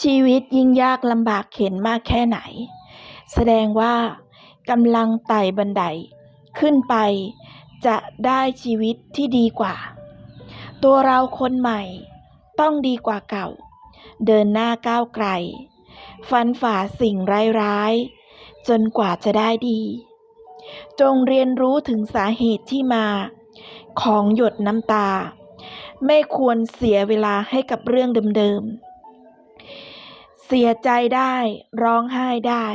ชีวิตยิ่งยากลำบากเข็ญมากแค่ไหน แสดงว่ากำลังไต่บันได ขึ้นไปจะได้ชีวิตที่ดีกว่า ตัวเราคนใหม่ต้องดีกว่าเก่า เดินหน้าก้าวไกล ฟันฝ่าสิ่งร้ายๆ จนกว่าจะได้ดี จงเรียนรู้ถึงสาเหตุที่มา ของหยดน้ำตา ไม่ควรเสียเวลาให้กับเรื่องเดิมๆ เสียใจได้ร้องไห้ได้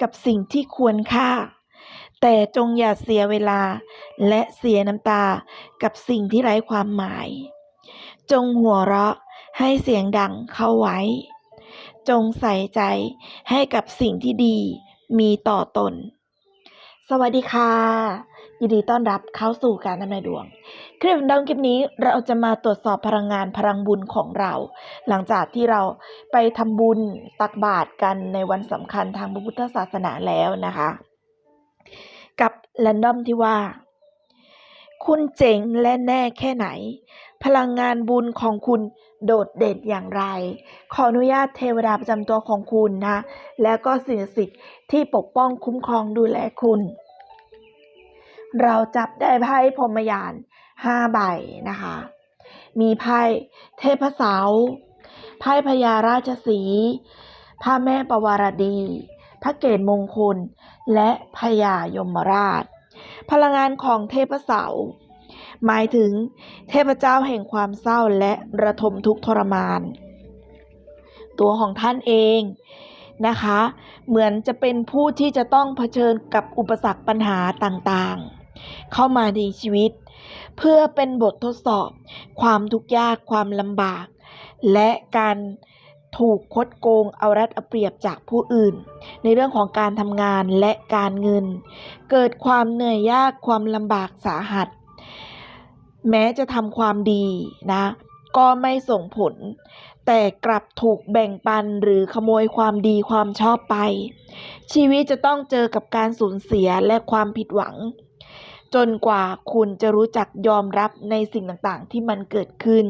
กับสิ่งที่ควรค่า แต่จงอย่าเสียเวลาและเสียน้ำตากับสิ่งที่ไร้ความหมาย จงหัวเราะให้เสียงดังเข้าไว้ จงใส่ใจให้กับสิ่งที่ดีมีต่อตน สวัสดีค่ะ ยินดีต้อนรับเข้าสู่การทำนายดวง คลิปดังคลิปนี้เราจะมาตรวจสอบพลังงานพลังบุญของเรา หลังจากที่เราไปทำบุญตักบาตรกันในวันสำคัญทางพระพุทธศาสนาแล้วนะคะ กับแรนดอมที่ว่า คุณเจ๋งและแน่แค่ไหน พลังงานบุญของคุณโดดเด่นอย่างไร ขออนุญาตเทวดาประจำตัวของคุณนะ แล้วก็สิ่งศักดิ์สิทธิ์ที่ปกป้องคุ้มครองดูแลคุณ เราจับได้ไพ่พรมยานห้าใบนะคะ มีไพ่เทพเสาไพ่พญาราชสีห์พระแม่ปวารดี พระเกศมงคล และพญายมราช พลังงานของเทพเสาหมายถึงเทพเจ้าแห่งความเศร้าและระทมทุกทรมาน ตัวของท่านเองนะคะ เหมือนจะเป็นผู้ที่จะต้องเผชิญกับอุปสรรคปัญหาต่างๆ เข้ามาในชีวิต เพื่อเป็นบททดสอบ ความทุกข์ยากความลำบาก และการถูกคดโกงเอารัดเอาเปรียบจากผู้อื่น ในเรื่องของการทำงานและการเงิน เกิดความเหนื่อยยากความลำบากสาหัส แม้จะทำความดีนะ ก็ไม่ส่งผล แต่กลับถูกแบ่งปันหรือขโมยความดีความชอบไป ชีวิตจะต้องเจอกับการสูญเสียและความผิดหวัง จนกว่าคุณจะรู้จักยอมรับในสิ่งต่างๆ ที่มันเกิดขึ้น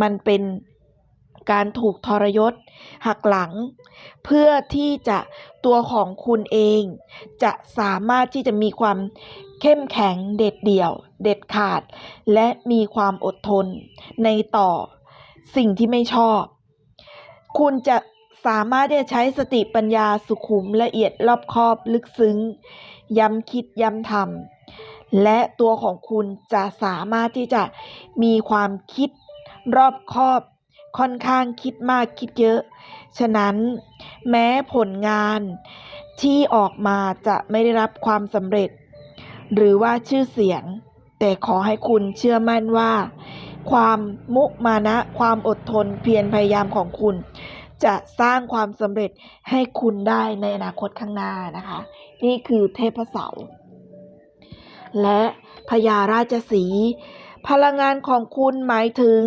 มันเป็นการถูกทรยศ หักหลัง เพื่อที่จะตัวของคุณเอง จะสามารถที่จะมีความเข้มแข็งเด็ดเดี่ยว เด็ดขาด และมีความอดทน ในต่อสิ่งที่ไม่ชอบ คุณจะสามารถที่จะใช้สติปัญญาสุขุมละเอียดรอบคอบลึกซึ้ง ย้ำคิดย้ำทำ และตัวของคุณจะสามารถที่จะมีความคิดรอบคอบ ค่อนข้างคิดมากคิดเยอะ ฉะนั้นแม้ผลงานที่ออกมาจะไม่ได้รับความสำเร็จ หรือว่าชื่อเสียง แต่ขอให้คุณเชื่อมั่นว่า ความมุมานะ ความอดทนเพียรพยายามของคุณ จะสร้างความสำเร็จให้คุณได้ในอนาคตข้างหน้านะคะ นี่คือเทพเสา และพญาราชสีพลังงานของคุณหมายถึง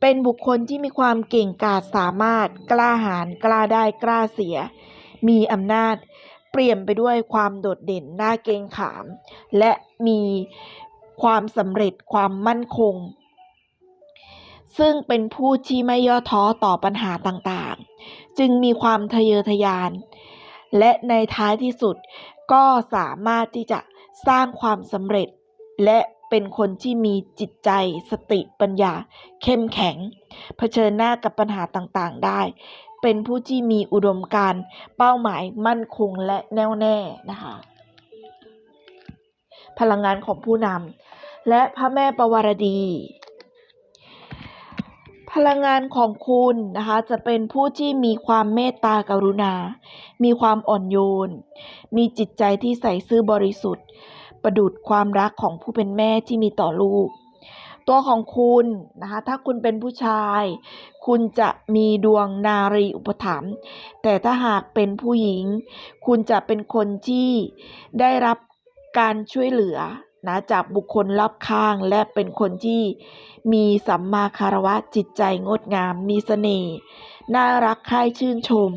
เป็นบุคคลที่มีความเก่งกาจสามารถกล้าหาญกล้าได้กล้าเสีย มีอำนาจ เปลี่ยนไปด้วยความโดดเด่นน่าเกรงขาม และมีความสำเร็จความมั่นคง ซึ่งเป็นผู้ที่ไม่ย่อท้อต่อปัญหาต่างๆ จึงมีความทะเยอทะยาน และในท้ายที่สุดก็สามารถที่จะ สร้างความสำเร็จ และเป็นคนที่มีจิตใจสติปัญญา เข้มแข็ง เผชิญหน้ากับปัญหาต่างๆได้ เป็นผู้ที่มีอุดมการณ์เป้าหมายมั่นคงและแน่วแน่นะคะพลังงานของผู้นำและพระแม่ปวารดี พลังงานของคุณนะคะ จะเป็นผู้ที่มีความเมตตากรุณา มีความอ่อนโยน มีจิตใจที่ใสซื่อบริสุทธิ์ ประดุดความรักของผู้เป็นแม่ที่มีต่อลูก ตัวของคุณนะคะ ถ้าคุณเป็นผู้ชาย คุณจะมีดวงนารีอุปถัมภ์ แต่ถ้าหากเป็นผู้หญิง คุณจะเป็นคนที่ได้รับการช่วยเหลือ นะจากบุคคลรอบข้างและเป็นคนที่มีสัมมาคารวะจิตใจงดงาม มีเสน่ห์น่ารักใคร่ชื่นชม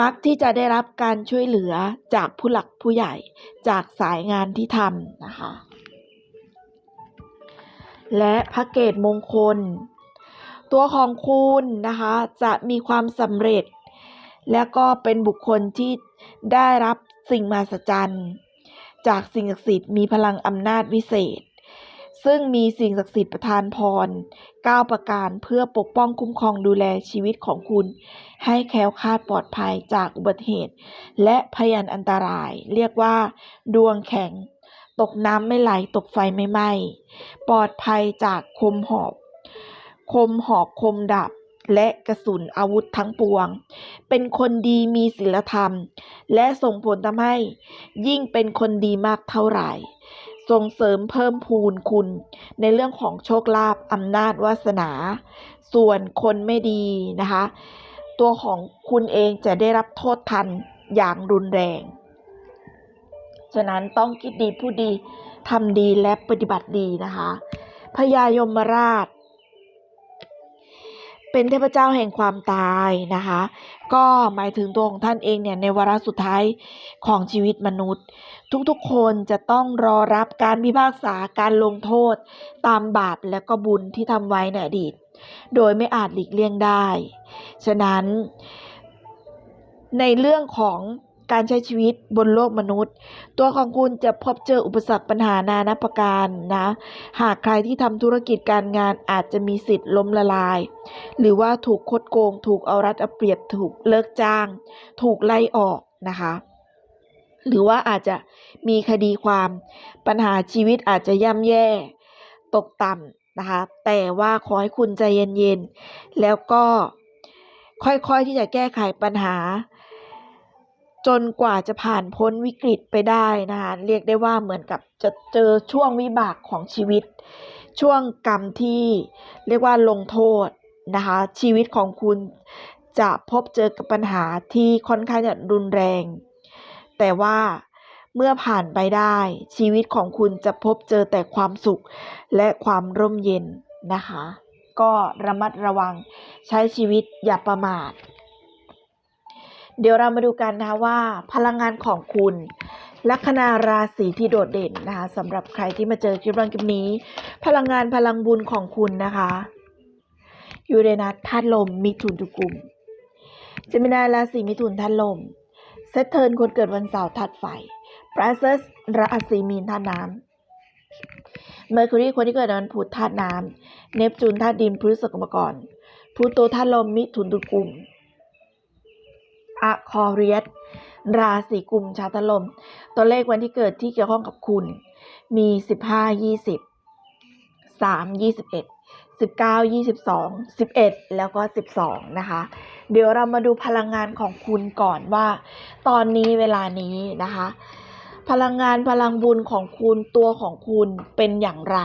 มักที่จะได้รับการช่วยเหลือจากผู้หลักผู้ใหญ่จากสายงานที่ทำนะคะ และพระเกตมงคล ตัวของคุณนะคะจะมีความสำเร็จ และก็เป็นบุคคลที่ได้รับสิ่งมหัศจรรย์ จากสิ่งศักดิ์สิทธิ์มีพลังอำนาจวิเศษ ซึ่งมีสิ่งศักดิ์สิทธิ์ประทานพร 9 ประการเพื่อปกป้องคุ้มครองดูแลชีวิตของคุณ ให้แคล้วคลาดปลอดภัยจากอุบัติเหตุ และพยานอันตราย เรียกว่า ดวงแข็ง ตกน้ำไม่ไหลตกไฟไม่ไหม้ปลอดภัยจากคมหอกคมหอกคมดาบ และกระสุนอาวุธทั้งปวง เป็นคนดีมีศีลธรรม และส่งผลทำให้ ยิ่งเป็นคนดีมากเท่าไหร่ ส่งเสริมเพิ่มพูนคุณ ในเรื่องของโชคลาภอำนาจวาสนา ส่วนคนไม่ดีนะคะ ตัวของคุณเองจะได้รับโทษทันอย่างรุนแรง ฉะนั้นต้องคิดดีพูดดีทำดีและปฏิบัติดีนะคะพญายมราช เป็นเทพเจ้าแห่งความตายนะคะ ก็หมายถึงตัวของท่านเองเนี่ยในวาระสุดท้ายของชีวิตมนุษย์ ทุกๆคนจะต้องรอรับการพิพากษาการลงโทษ ตามบาปและก็บุญที่ทำไว้ในอดีต โดยไม่อาจหลีกเลี่ยงได้ ฉะนั้นในเรื่องของ การใช้ชีวิตบนโลกมนุษย์ ตัวของคุณจะพบเจออุปสรรคปัญหานานาประการนะ หากใครที่ทำธุรกิจการงานอาจจะมีสิทธิ์ล้มละลาย หรือว่าถูกคดโกง ถูกเอารัดเอาเปรียบถูกเลิกจ้าง ถูกไล่ออกนะคะหรือว่าอาจจะมีคดีความปัญหาชีวิตอาจจะย่ำแย่ตกต่ำนะคะ แต่ว่าขอให้คุณใจเย็นๆ แล้วก็ค่อยๆที่จะแก้ไขปัญหา จนกว่าจะผ่านพ้นวิกฤตไปได้นะคะเรียกได้ว่าเหมือนกับจะเจอช่วงวิบากของชีวิต ช่วงกรรมที่เรียกว่าลงโทษนะคะชีวิตของคุณจะพบเจอกับปัญหาที่ค่อนข้างจะรุนแรง แต่ว่าเมื่อผ่านไปได้ ชีวิตของคุณจะพบเจอแต่ความสุขและความร่มเย็นนะคะ ก็ระมัดระวังใช้ชีวิตอย่าประมาท เดี๋ยวเรามาดูกันนะคะว่าพลังงานของคุณ ลัคนาราศีที่โดดเด่นนะคะสำหรับใครที่มาเจอคลิปรังคลิปนี้ พลังงานพลังบุญของคุณนะคะยูเรนัสธาตุลมมิถุนทุกุมเจมินาราศีมิถุนธาตุลมเซตเทิร์นคนเกิดวันเสาร์ธาตุไฟปราเซสราศีมีนธาตุน้ำเมอร์คิวรีคนที่เกิดวันพุธธาตุน้ำเนปจูนธาตุดินพฤษภกรพลูโตธาตุลมมิถุนทุกุม อะคอเรียสราศีกุมชาตลม ตัวเลขวันที่เกิดที่เกี่ยวข้องกับคุณ มี 15 20 3 21 19 22 11 แล้วก็ 12 นะคะ เดี๋ยวเรามาดูพลังงานของคุณก่อนว่า ตอนนี้เวลานี้นะคะ พลังงานพลังบุญของคุณตัวของคุณเป็นอย่างไร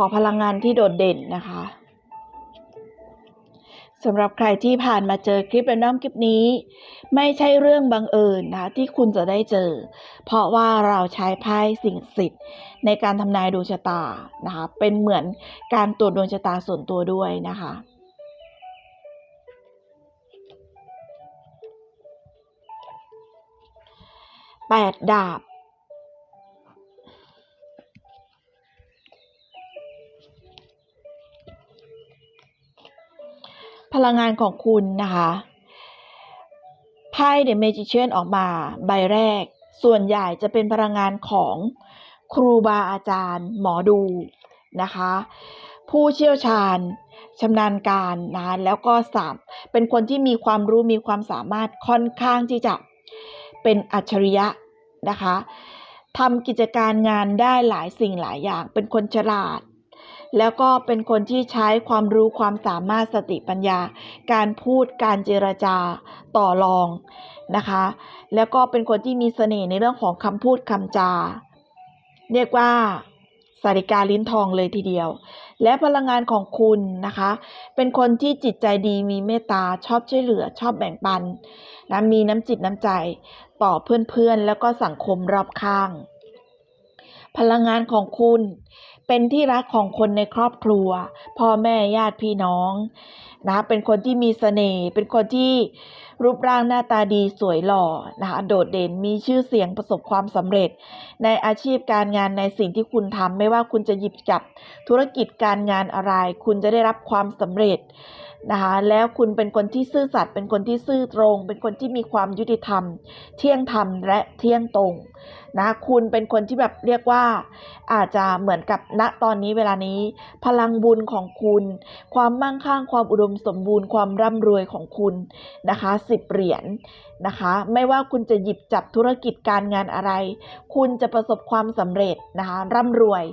ขอพลังงานที่โดดเด่นนะคะสำหรับใครที่ผ่านมาเจอคลิปแรนดอมคลิปนี้ ไม่ใช่เรื่องบังเอิญนะคะที่คุณจะได้เจอ เพราะว่าเราใช้ไพ่สิ่งศักดิ์สิทธิ์ในการทำนายดวงชะตานะคะเป็นเหมือนการตรวจดวงชะตาส่วนตัวด้วยนะคะแปดดาบ พลังงานของคุณนะคะไพ่เด e เมจิเชียนออกมาใบแรก ส่วนใหญ่จะเป็นพลังงานของครูบาอาจารย์ หมอดูนะคะ ผู้เชี่ยวชาญชำนาญการนะแล้วก็สามเป็นคนที่มีความรู้มีความสามารถค่อนข้างที่จะเป็นอัจฉริยะนะคะทำกิจการงานได้หลายสิ่งหลายอย่าง เป็นคนฉลาด แล้วก็เป็นคนที่ใช้ความรู้ความสามารถสติปัญญา การพูดการเจรจาต่อรองนะคะ แล้วก็เป็นคนที่มีเสน่ห์ในเรื่องของคำพูดคำจา เรียกว่าสาริกาลิ้นทองเลยทีเดียว และพลังงานของคุณนะคะ เป็นคนที่จิตใจดีมีเมตตาชอบช่วยเหลือชอบแบ่งปันนะมีน้ำจิตน้ำใจต่อเพื่อนๆ แล้วก็สังคมรอบข้าง พลังงานของคุณ เป็นที่รักของคนในครอบครัว พ่อแม่ญาติพี่น้องนะเป็นคนที่มีเสน่ห์เป็นคนที่รูปร่างหน้าตาดีสวยหล่อนะคะโดดเด่นมีชื่อเสียงประสบความสำเร็จ ในอาชีพการงานในสิ่งที่คุณทำไม่ว่าคุณจะหยิบจับธุรกิจการงานอะไร คุณจะได้รับความสำเร็จนะคะแล้วคุณเป็นคนที่ซื่อสัตย์เป็นคนที่ซื่อตรง เป็นคนที่มีความยุติธรรม เที่ยงธรรมและเที่ยงตรงนะคุณเป็นคนที่แบบเรียกว่าอาจจะเหมือนกับณตอนนี้เวลานี้ พลังบุญของคุณ ความมั่งคั่งความอุดมสมบูรณ์ความร่ำรวยของคุณนะคะสิบเหรียญนะคะไม่ว่าคุณจะหยิบจับธุรกิจการงานอะไร คุณจะประสบความสำเร็จนะคะร่ำรวย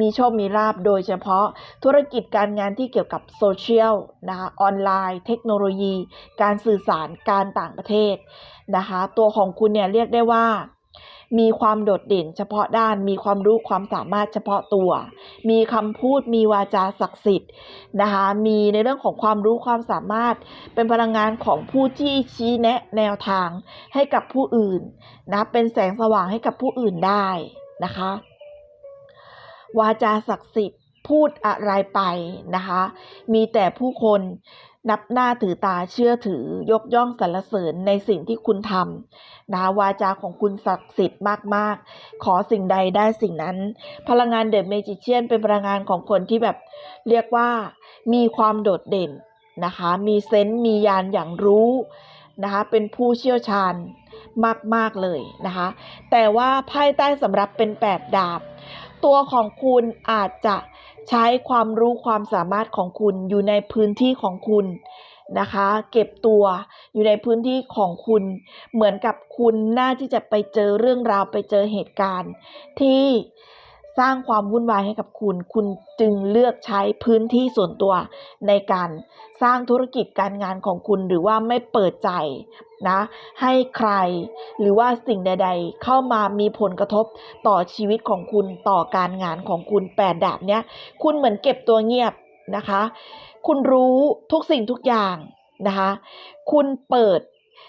มีโชคมีลาบโดยเฉพาะธุรกิจการงานที่เกี่ยวกับโซเชียลนะคะออนไลน์ เทคโนโลยี การสื่อสารการต่างประเทศนะคะตัวของคุณเนี่ยเรียกได้ว่า มีความโดดเด่นเฉพาะด้าน มีความรู้ความสามารถเฉพาะตัว มีคำพูด มีวาจาศักดิ์สิทธิ์นะคะ มีในเรื่องของความรู้ความสามารถ เป็นพลังงานของผู้ที่ชี้แนะแนวทางให้กับผู้อื่นนะ เป็นแสงสว่างให้กับผู้อื่นได้นะคะ วาจาศักดิ์สิทธิ์พูดอะไรไปนะคะ มีแต่ผู้คน นับหน้าถือตาเชื่อถือยกย่องสรรเสริญในสิ่งที่คุณทำนะวาจาของคุณศักดิ์สิทธิ์มากๆ ขอสิ่งใดได้สิ่งนั้น พลังงานเดอะเมจิเชียนเป็นพลังงานของคนที่แบบเรียกว่ามีความโดดเด่นนะคะ มีเซนส์มียานอย่างรู้นะคะเป็นผู้เชี่ยวชาญมาก ๆ เลยนะคะ แต่ว่าไพ่ใต้สำรับเป็น 8 ดาบ ตัวของคุณอาจจะใช้ความรู้ความสามารถของคุณอยู่ในพื้นที่ของคุณนะคะ เก็บตัวอยู่ในพื้นที่ของคุณ เหมือนกับคุณน่าที่จะไปเจอเรื่องราวไปเจอเหตุการณ์ที่ สร้างความวุ่นวายให้กับคุณ คุณจึงเลือกใช้พื้นที่ส่วนตัวในการสร้างธุรกิจการงานของคุณหรือว่าไม่เปิดใจนะ ให้ใครหรือว่าสิ่งใด ๆ เข้ามามีผลกระทบต่อชีวิตของคุณต่อการงานของคุณแปดดาบเนี้ยคุณเหมือนเก็บตัวเงียบนะคะ คุณรู้ทุกสิ่งทุกอย่างนะคะ คุณเปิด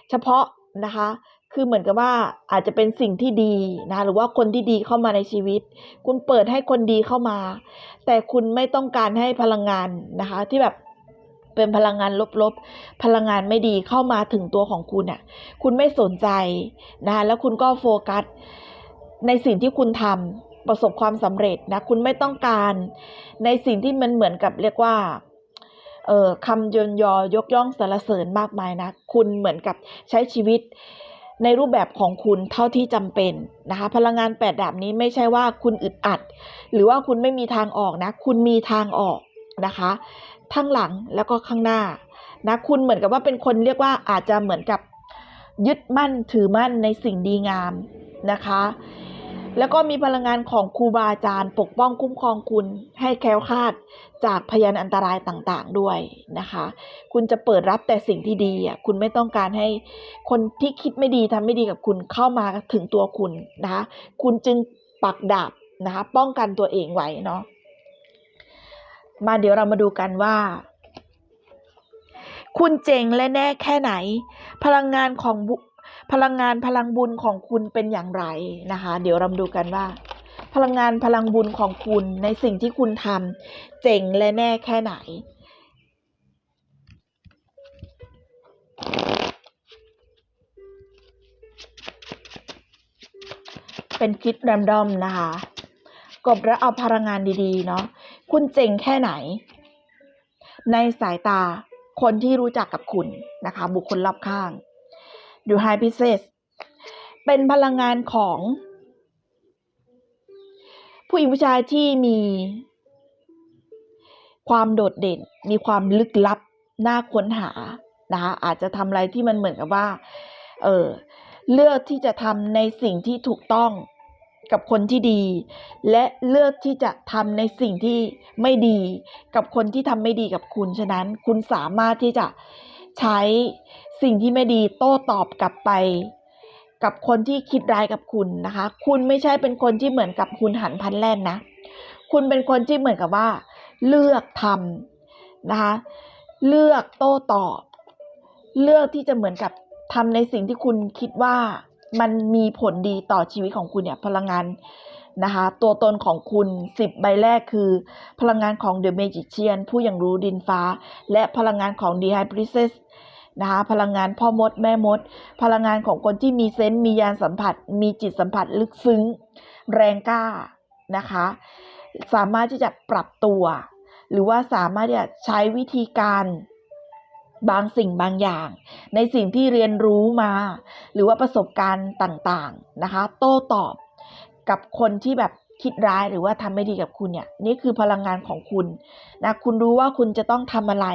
เฉพาะนะคะ คือเหมือนกับว่าอาจจะเป็นสิ่งที่ดีนะหรือว่าคนที่ดีเข้ามาในชีวิต คุณเปิดให้คนดีเข้ามา แต่คุณไม่ต้องการให้พลังงานนะคะ ที่แบบเป็นพลังงานลบๆ พลังงานไม่ดีเข้ามาถึงตัวของคุณอะ คุณไม่สนใจนะคะแล้วคุณก็โฟกัสในสิ่งที่คุณทำประสบความสำเร็จนะ คุณไม่ต้องการในสิ่งที่มันเหมือนกับเรียกว่าเออคำยนยอยกย่องสรรเสริญมากมายนะ คุณเหมือนกับใช้ชีวิต ในรูปแบบของคุณเท่าที่จำเป็นนะคะ พลังงานแปดดาบนี้ไม่ใช่ว่าคุณอึดอัด หรือว่าคุณไม่มีทางออกนะ คุณมีทางออกนะคะทั้งหลังแล้วก็ข้างหน้านะคุณเหมือนกับว่าเป็นคนเรียกว่าอาจจะเหมือนกับยึดมั่นถือมั่นในสิ่งดีงามนะคะ แล้วก็มีพลังงานของครูบาอาจารย์ปกป้องคุ้มครองคุณให้แคล้วคลาดจากพยานอันตรายต่างๆด้วยนะคะ คุณจะเปิดรับแต่สิ่งที่ดีอะคุณไม่ต้องการให้คนที่คิดไม่ดีทำไม่ดีกับคุณเข้ามาถึงตัวคุณนะคะคุณจึงปักดาบนะคะป้องกันตัวเองไว้เนาะมาเดี๋ยวเรามาดูกันว่า คุณเจ๋งและแน่แค่ไหน พลังงานของ พลังงานพลังบุญของคุณเป็นอย่างไรนะคะ เดี๋ยวเราดูกันว่า พลังงานพลังบุญของคุณในสิ่งที่คุณทำเจ๋งและแน่แค่ไหนเป็นคิดแรมดอมนะคะกบแล้วเอาพลังงานดีๆ เนาะคุณเจ๋งแค่ไหน ในสายตาคนที่รู้จักกับคุณนะคะ บุคคลรอบข้าง ดูไฮพิเซสเป็นพลังงานของ ผู้หญิงผู้ชายที่มีความโดดเด่น มีความลึกลับ น่าค้นหา นะคะอาจจะทำอะไรที่มันเหมือนกับว่า เออเลือกที่จะทำในสิ่งที่ถูกต้องกับคนที่ดี และเลือกที่จะทำในสิ่งที่ไม่ดี กับคนที่ทำไม่ดีกับคุณ ฉะนั้นคุณสามารถที่จะ ใช้สิ่งที่ไม่ดีโต้ตอบกลับไป กับคนที่คิดร้ายกับคุณนะคะ คุณไม่ใช่เป็นคนที่เหมือนกับคุณหันพันแล่นนะ คุณเป็นคนที่เหมือนกับว่า เลือกทำนะคะ เลือกโต้ตอบ เลือกที่จะเหมือนกับทำในสิ่งที่คุณคิดว่ามันมีผลดีต่อชีวิตของคุณเนี่ยพลังงาน นะคะตัวตนของคุณ 10 ใบแรกคือ พลังงานของ The Magician ผู้อย่างรู้ดินฟ้า และพลังงานของ The High Priestess นะคะพลังงานพ่อมดแม่มด พลังงานของคนที่มีเซนต์มียานสัมผัส มีจิตสัมผัสลึกซึ้ง แรงกล้านะคะ สามารถที่จะปรับตัว หรือว่าสามารถที่จะใช้วิธีการบางสิ่งบางอย่าง ในสิ่งที่เรียนรู้มา หรือว่าประสบการณ์ต่างๆนะคะ โต้ตอบ กับคนที่แบบคิดร้ายหรือว่าทำไม่ดีกับคุณเนี่ยนี่คือพลังงานของคุณนะคุณรู้ว่าคุณจะต้องทำอะไร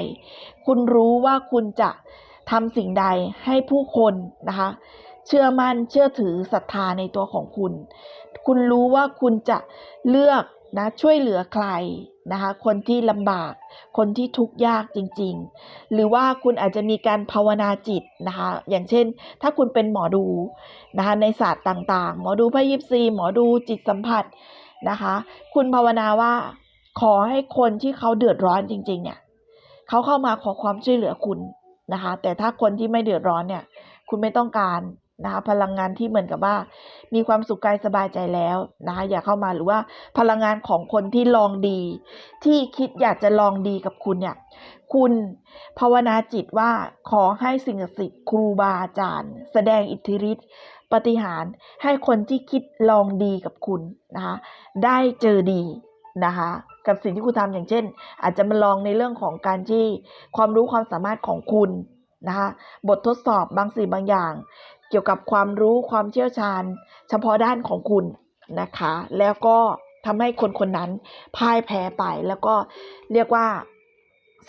คุณรู้ว่าคุณจะทำสิ่งใดให้ผู้คนนะคะ เชื่อมั่นเชื่อถือศรัทธาในตัวของคุณ คุณรู้ว่าคุณจะเลือก นะช่วยเหลือใครนะคะคนที่ลำบาก คนที่ทุกข์ยากจริง ๆ หรือว่าคุณอาจจะมีการภาวนาจิตนะคะอย่างเช่น ถ้าคุณเป็นหมอดูนะคะในศาสตร์ต่างๆ หมอดูไพ่ยิปซี หมอดูจิตสัมผัสนะคะคุณภาวนาว่าขอให้คนที่เขาเดือดร้อนจริง ๆ เนี่ยเขาเข้ามาขอความช่วยเหลือคุณนะคะแต่ถ้าคนที่ไม่เดือดร้อนเนี่ยคุณไม่ต้องการ นะคะพลังงานที่เหมือนกับว่า มีความสุขกายสบายใจแล้วนะคะอย่าเข้ามาหรือว่าพลังงานของคนที่ลองดี ที่คิดอยากจะลองดีกับคุณเนี่ย คุณภาวนาจิตว่าขอให้สิ่งศักดิ์สิทธิ์ครูบาอาจารย์ แสดงอิทธิฤทธิ์ปฏิหารให้คนที่คิดลองดีกับคุณนะคะได้เจอดีนะคะกับสิ่งที่คุณทำอย่างเช่น อาจจะมาลองในเรื่องของการที่ความรู้ความสามารถของคุณนะคะบททดสอบบางสิ่งบางอย่าง เกี่ยวกับความรู้ความเชี่ยวชาญ เฉพาะด้านของคุณนะคะ แล้วก็ทำให้คนคนนั้นพ่ายแพ้ไปแล้วก็เรียกว่า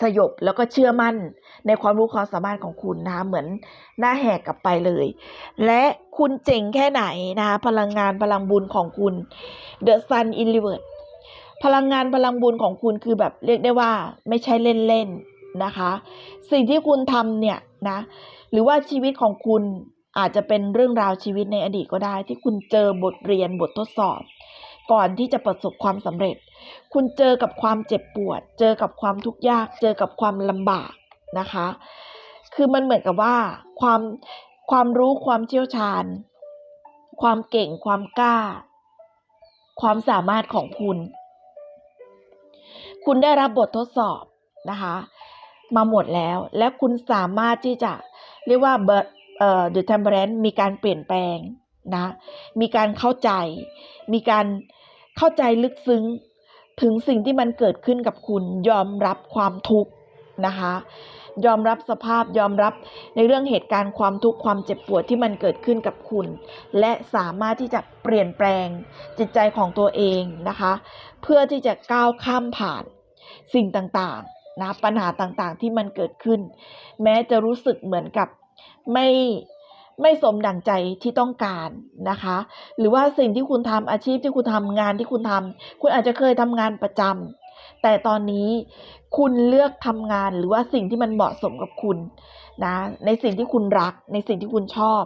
สยบแล้วก็เชื่อมั่นในความรู้ความสามารถของคุณนะคะเหมือนหน้าแหกกลับไปเลย และคุณเจ๋งแค่ไหนนะคะพลังงานพลังบุญของคุณ The Sun in Reverse พลังงานพลังบุญของคุณคือแบบเรียกได้ว่าไม่ใช่เล่นๆนะคะ สิ่งที่คุณทำเนี่ยนะหรือว่าชีวิตของคุณ อาจจะเป็นเรื่องราวชีวิตในอดีตก็ได้ ที่คุณเจอบทเรียนบททดสอบ ก่อนที่จะประสบความสำเร็จ คุณเจอกับความเจ็บปวด เจอกับความทุกข์ยาก เจอกับความลำบากนะคะ คือมันเหมือนกับว่าความความรู้ความเชี่ยวชาญ ความเก่งความกล้า ความสามารถของคุณ คุณได้รับบททดสอบนะคะ มาหมดแล้ว และคุณสามารถที่จะเรียกว่า เอ่อ The Temperance มีการเปลี่ยนแปลงนะ มีการเข้าใจ มีการเข้าใจลึกซึ้งถึงสิ่งที่มันเกิดขึ้นกับคุณยอมรับความทุกข์นะคะ ยอมรับสภาพยอมรับในเรื่องเหตุการณ์ความทุกข์ความเจ็บปวดที่มันเกิดขึ้นกับคุณ และสามารถที่จะเปลี่ยนแปลงจิตใจของตัวเองนะคะ เพื่อที่จะก้าวข้ามผ่านสิ่งต่างๆนะปัญหาต่างๆที่มันเกิดขึ้น แม้จะรู้สึกเหมือนกับ ไม่ไม่สมดั่งใจที่ต้องการนะคะ หรือว่าสิ่งที่คุณทำอาชีพที่คุณทำงานที่คุณทำคุณอาจจะเคยทำงานประจำแต่ตอนนี้คุณเลือกทำงานหรือว่าสิ่งที่มันเหมาะสมกับคุณนะในสิ่งที่คุณรักในสิ่งที่คุณชอบ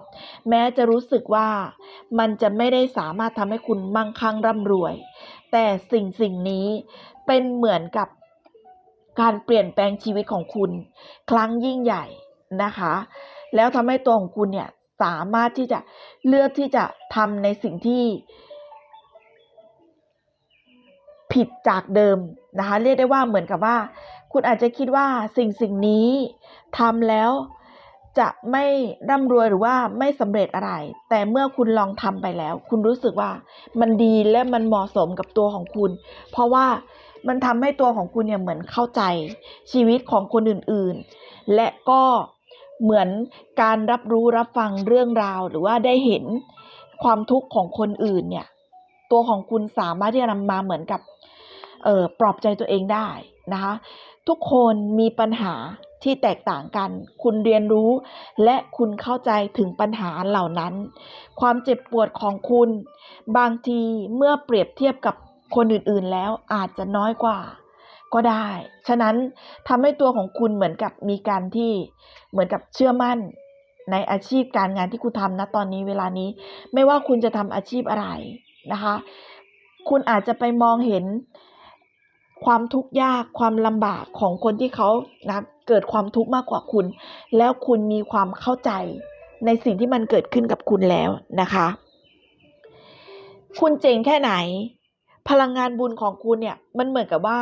แม้จะรู้สึกว่ามันจะไม่ได้สามารถทำให้คุณมั่งคั่งร่ำรวย แต่สิ่งสิ่งนี้เป็นเหมือนกับการเปลี่ยนแปลงชีวิตของคุณ ครั้งยิ่งใหญ่นะคะ แล้วทำให้ตัวของคุณเนี่ยสามารถที่จะเลือกที่จะทำในสิ่งที่ ผิดจากเดิมนะคะเรียกได้ว่าเหมือนกับว่า คุณอาจจะคิดว่าสิ่งสิ่งนี้ทำแล้วจะไม่ร่ำรวยหรือว่าไม่สำเร็จอะไร แต่เมื่อคุณลองทำไปแล้ว คุณรู้สึกว่ามันดีและมันเหมาะสมกับตัวของคุณ เพราะว่ามันทำให้ตัวของคุณเนี่ยเหมือนเข้าใจชีวิตของคนอื่นๆ และก็ เหมือนการรับรู้รับฟังเรื่องราว หรือว่าได้เห็นความทุกข์ของคนอื่นเนี่ย ตัวของคุณสามารถที่จะนำมาเหมือนกับเออปลอบใจตัวเองได้นะคะ ทุกคนมีปัญหาที่แตกต่างกัน คุณเรียนรู้และคุณเข้าใจถึงปัญหาเหล่านั้น ความเจ็บปวดของคุณ บางทีเมื่อเปรียบเทียบกับคนอื่นๆแล้วอาจจะน้อยกว่า ก็ได้ ฉะนั้นทำให้ตัวของคุณเหมือนกับมีการที่เหมือนกับเชื่อมั่นในอาชีพการงานที่คุณทำนะตอนนี้เวลานี้ ไม่ว่าคุณจะทำอาชีพอะไรนะคะ คุณอาจจะไปมองเห็นความทุกข์ยากความลำบากของคนที่เขานะเกิดความทุกข์มากกว่าคุณ แล้วคุณมีความเข้าใจในสิ่งที่มันเกิดขึ้นกับคุณแล้วนะคะ คุณเจ๋งแค่ไหน พลังงานบุญของคุณเนี่ยมันเหมือนกับว่า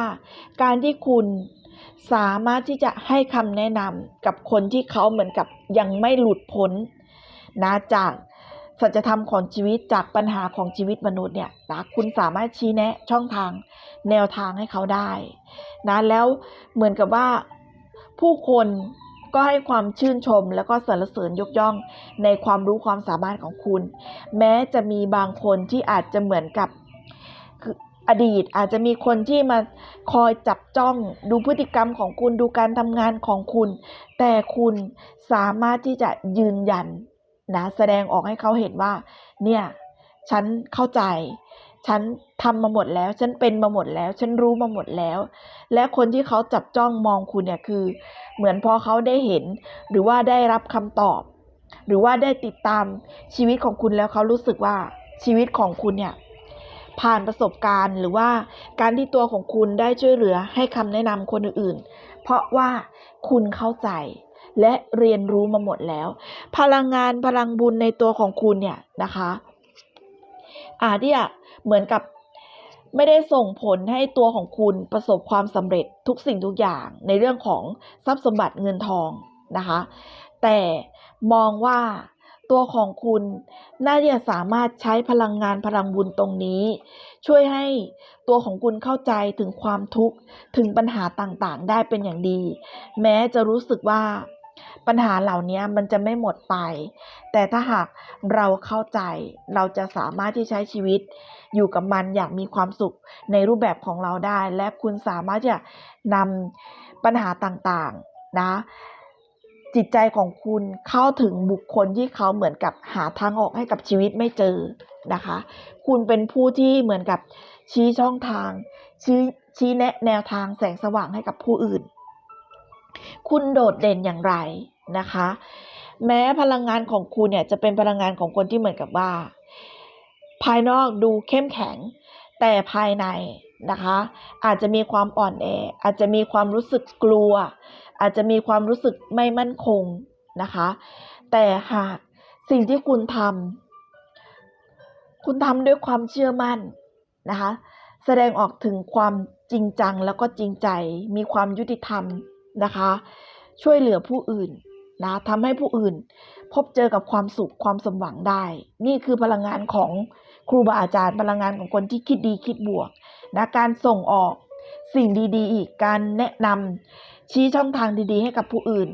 การที่คุณสามารถที่จะให้คำแนะนำกับคนที่เขาเหมือนกับยังไม่หลุดพ้นนะจากสัจธรรมของชีวิตจากปัญหาของชีวิตมนุษย์เนี่ยนะคุณสามารถชี้แนะช่องทางแนวทางให้เขาได้นะแล้วเหมือนกับว่าผู้คนก็ให้ความชื่นชมแล้วก็สรรเสริญยกย่องในความรู้ความสามารถของคุณ แม้จะมีบางคนที่อาจจะเหมือนกับ อดีตอาจจะมีคนที่มาคอยจับจ้องดูพฤติกรรมของคุณดูการทำงานของคุณ แต่คุณสามารถที่จะยืนยันนะแสดงออกให้เขาเห็นว่า เนี่ยฉันเข้าใจ ฉันทำมาหมดแล้ว ฉันเป็นมาหมดแล้ว ฉันรู้มาหมดแล้ว และคนที่เขาจับจ้องมองคุณเนี่ยคือ เหมือนพอเขาได้เห็น หรือว่าได้รับคำตอบ หรือว่าได้ติดตามชีวิตของคุณแล้วเขารู้สึกว่าชีวิตของคุณเนี่ย ผ่านประสบการณ์ หรือว่าการที่ตัวของคุณได้ช่วยเหลือให้คำแนะนำคนอื่นๆ เพราะว่าคุณเข้าใจและเรียนรู้มาหมดแล้ว พลังงานพลังบุญในตัวของคุณเนี่ยนะคะอาจที่จะเหมือนกับไม่ได้ส่งผลให้ตัวของคุณประสบความสำเร็จทุกสิ่งทุกอย่างในเรื่องของทรัพย์สมบัติเงินทองนะคะ แต่มองว่า ตัวของคุณน่าจะสามารถใช้พลังงานพลังบุญตรงนี้ ช่วยให้ตัวของคุณเข้าใจถึงความทุกข์ถึงปัญหาต่างๆ ได้เป็นอย่างดี แม้จะรู้สึกว่าปัญหาเหล่านี้มันจะไม่หมดไป แต่ถ้าหากเราเข้าใจเราจะสามารถที่ใช้ชีวิต อยู่กับมันอย่างมีความสุขในรูปแบบของเราได้ และคุณสามารถจะนำปัญหาต่างๆนะ จิตใจของคุณเข้าถึงบุคคลที่เขาเหมือนกับหาทางออกให้กับชีวิตไม่เจอนะคะ คุณเป็นผู้ที่เหมือนกับชี้ช่องทาง ชี้ชี้แนะแนวทางแสงสว่างให้กับผู้อื่น คุณโดดเด่นอย่างไรนะคะ แม้พลังงานของคุณเนี่ยจะเป็นพลังงานของคนที่เหมือนกับว่า ภายนอกดูเข้มแข็ง แต่ภายใน นะคะ อาจจะมีความอ่อนแอ อาจจะมีความรู้สึกกลัว อาจจะมีความรู้สึกไม่มั่นคงนะคะ แต่หากสิ่งที่คุณทำคุณทำด้วยความเชื่อมั่นนะคะ แสดงออกถึงความจริงจังแล้วก็จริงใจ มีความยุติธรรมนะคะ ช่วยเหลือผู้อื่นนะทำให้ผู้อื่น พบเจอกับความสุขความสมหวังได้ นี่คือพลังงานของ ครูบาอาจารย์พลังงานของคนที่คิดดีคิดบวกนะการส่งออกสิ่งดีๆ อีกการแนะนำชี้ช่องทางดีๆ ให้กับผู้อื่น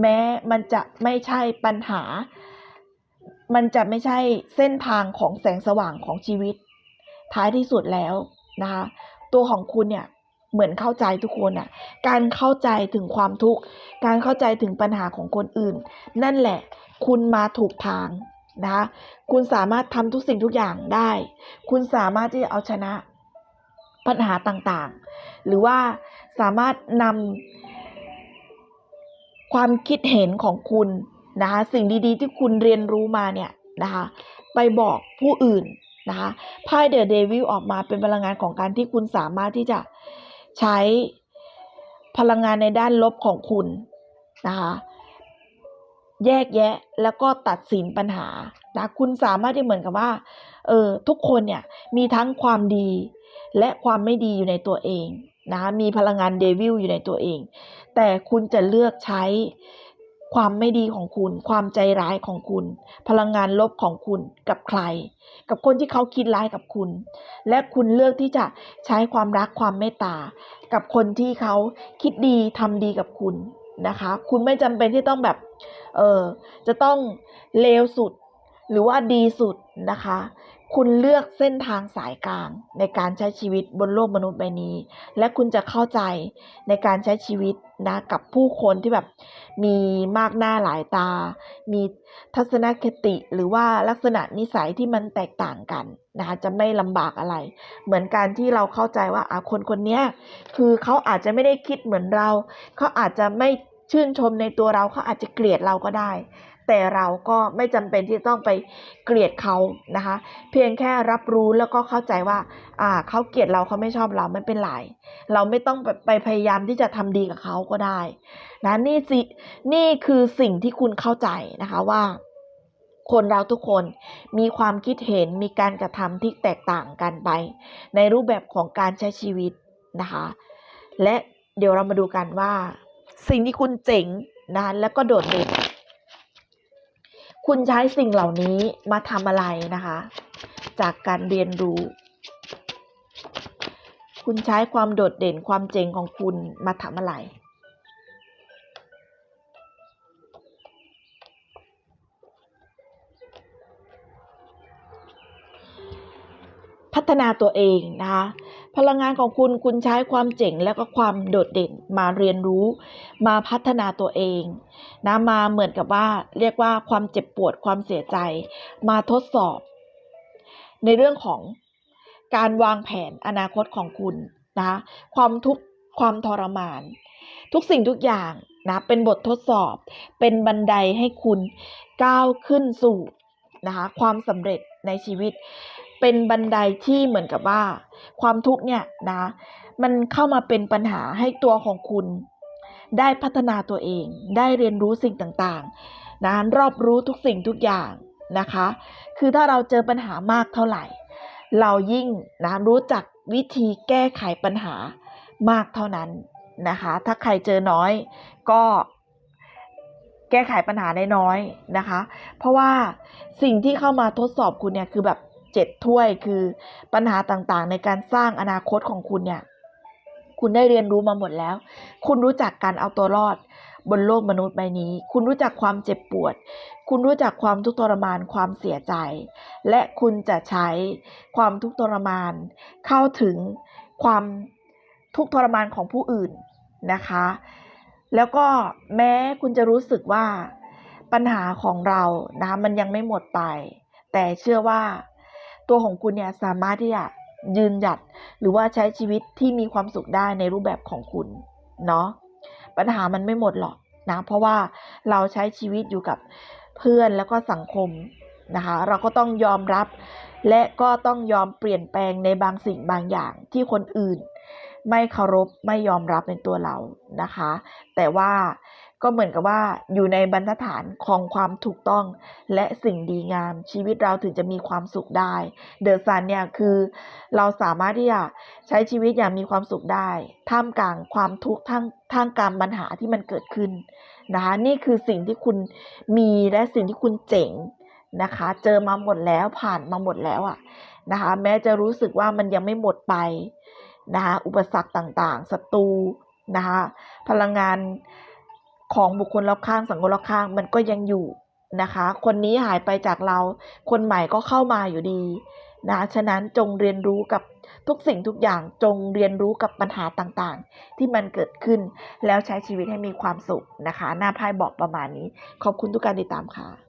แม้มันจะไม่ใช่ปัญหา มันจะไม่ใช่เส้นทางของแสงสว่างของชีวิต ท้ายที่สุดแล้วนะคะตัวของคุณเนี่ยเหมือนเข้าใจทุกคนอะ การเข้าใจถึงความทุกข์ การเข้าใจถึงปัญหาของคนอื่น นั่นแหละ คุณมาถูกทาง นะคะคุณสามารถทำทุกสิ่งทุกอย่างได้ คุณสามารถที่จะเอาชนะปัญหาต่างๆ หรือว่าสามารถนำความคิดเห็นของคุณนะคะสิ่งดีๆ ที่คุณเรียนรู้มาเนี่ยนะคะไปบอกผู้อื่นนะคะไพ่เดอะเดวิลออกมาเป็นพลังงานของการที่คุณสามารถที่จะใช้พลังงานในด้านลบของคุณนะคะ แยกแยะแล้วก็ตัดสินปัญหานะคุณสามารถที่เหมือนกับว่าเออทุกคนเนี่ยมีทั้งความดีและความไม่ดีอยู่ในตัวเองนะคะมีพลังงานเดวิลอยู่ในตัวเอง แต่คุณจะเลือกใช้ความไม่ดีของคุณ ความใจร้ายของคุณ พลังงานลบของคุณกับใคร กับคนที่เขาคิดร้ายกับคุณ และคุณเลือกที่จะใช้ความรักความเมตตา กับคนที่เขาคิดดีทำดีกับคุณนะคะ คุณไม่จำเป็นที่ต้องแบบ เออจะต้องเลวสุดหรือว่าดีสุดนะคะ คุณเลือกเส้นทางสายกลางในการใช้ชีวิตบนโลกมนุษย์ใบนี้ และคุณจะเข้าใจในการใช้ชีวิตนะกับผู้คนที่แบบมีมากหน้าหลายตา มีทัศนคติหรือว่าลักษณะนิสัยที่มันแตกต่างกันนะคะจะไม่ลำบากอะไร เหมือนการที่เราเข้าใจว่าอะคนคนเนี้ยคือเขาอาจจะไม่ได้คิดเหมือนเรา เขาอาจจะไม่ ชื่นชมในตัวเราเขาอาจจะเกลียดเราก็ได้ แต่เราก็ไม่จำเป็นที่ต้องไปเกลียดเขานะคะ เพียงแค่รับรู้แล้วก็เข้าใจว่าอ่าเขาเกลียดเราเขาไม่ชอบเราไม่เป็นไรเราไม่ต้องไปไปพยายามที่จะทำดีกับเขาก็ได้นะนี่สินี่คือสิ่งที่คุณเข้าใจนะคะว่าคนเราทุกคนมีความคิดเห็นมีการกระทำที่แตกต่างกันไป ในรูปแบบของการใช้ชีวิตนะคะ และเดี๋ยวเรามาดูกันว่า สิ่งที่คุณเจ๋งนะแล้วก็โดดเด่นคุณใช้สิ่งเหล่านี้มาทำอะไรนะคะ จากการเรียนรู้ คุณใช้ความโดดเด่นความเจ๋งของคุณมาทำอะไรพัฒนาตัวเองนะคะ พลังงานของคุณคุณใช้ความเจ๋งและก็ความโดดเด่นมาเรียนรู้ มาพัฒนาตัวเองนะมาเหมือนกับว่าเรียกว่าความเจ็บปวดความเสียใจ มาทดสอบ ในเรื่องของการวางแผนอนาคตของคุณนะคะความทุกข์ความทรมาน ทุกสิ่งทุกอย่างนะเป็นบททดสอบ เป็นบันไดให้คุณก้าวขึ้นสู่นะคะความสำเร็จในชีวิต เป็นบันไดที่เหมือนกับว่า ความทุกข์เนี่ยนะ มันเข้ามาเป็นปัญหาให้ตัวของคุณ ได้พัฒนาตัวเอง ได้เรียนรู้สิ่งต่างๆนะรอบรู้ทุกสิ่งทุกอย่างนะคะ คือถ้าเราเจอปัญหามากเท่าไหร่ เรายิ่งนะรู้จักวิธีแก้ไขปัญหามากเท่านั้นนะคะ ถ้าใครเจอน้อยก็แก้ไขปัญหาได้น้อยนะคะ เพราะว่าสิ่งที่เข้ามาทดสอบคุณเนี่ยคือแบบ เจ็ดถ้วยคือปัญหาต่างๆ ในการสร้างอนาคตของคุณเนี่ย คุณได้เรียนรู้มาหมดแล้ว คุณรู้จักการเอาตัวรอดบนโลกมนุษย์ใบนี้ คุณรู้จักความเจ็บปวด คุณรู้จักความทุกข์ทรมาน ความเสียใจ และคุณจะใช้ความทุกข์ทรมาน เข้าถึงความทุกข์ทรมานของผู้อื่นนะคะ แล้วก็แม้คุณจะรู้สึกว่าปัญหาของเรานะมันยังไม่หมดไป แต่เชื่อว่า ตัวของคุณเนี่ยสามารถที่จะยืนหยัดหรือว่าใช้ชีวิตที่มีความสุขได้ในรูปแบบของคุณเนาะปัญหามันไม่หมดหรอกนะเพราะว่าเราใช้ชีวิตอยู่กับเพื่อนแล้วก็สังคมนะคะเราก็ต้องยอมรับและก็ต้องยอมเปลี่ยนแปลงในบางสิ่งบางอย่างที่คนอื่น ไม่เคารพไม่ยอมรับในตัวเรานะคะ แต่ว่า ก็เหมือนกับว่าอยู่ในบรรทัดฐานของความถูกต้อง และสิ่งดีงามชีวิตเราถึงจะมีความสุขได้เดอะซันเนี่ยคือเราสามารถที่จะใช้ชีวิตอย่างมีความสุขได้ ท่ามกลางความทุกข์ท่ามท่ามกลางปัญหาที่มันเกิดขึ้นนะคะนี่คือสิ่งที่คุณมีและสิ่งที่คุณเจ๋งนะคะ เจอมาหมดแล้วผ่านมาหมดแล้วอะนะคะแม้จะรู้สึกว่ามันยังไม่หมดไปนะคะอุปสรรคต่างๆศัตรูนะคะพลังงาน ของบุคคลรอบข้างสังคมรอบข้างมันก็ยังอยู่นะคะ คนนี้หายไปจากเรา คนใหม่ก็เข้ามาอยู่ดีนะฉะนั้นจงเรียนรู้กับทุกสิ่งทุกอย่างจงเรียนรู้กับปัญหาต่างๆ ที่มันเกิดขึ้นแล้วใช้ชีวิตให้มีความสุขนะคะ หน้าไพ่บอกประมาณนี้ ขอบคุณทุกการติดตามค่ะ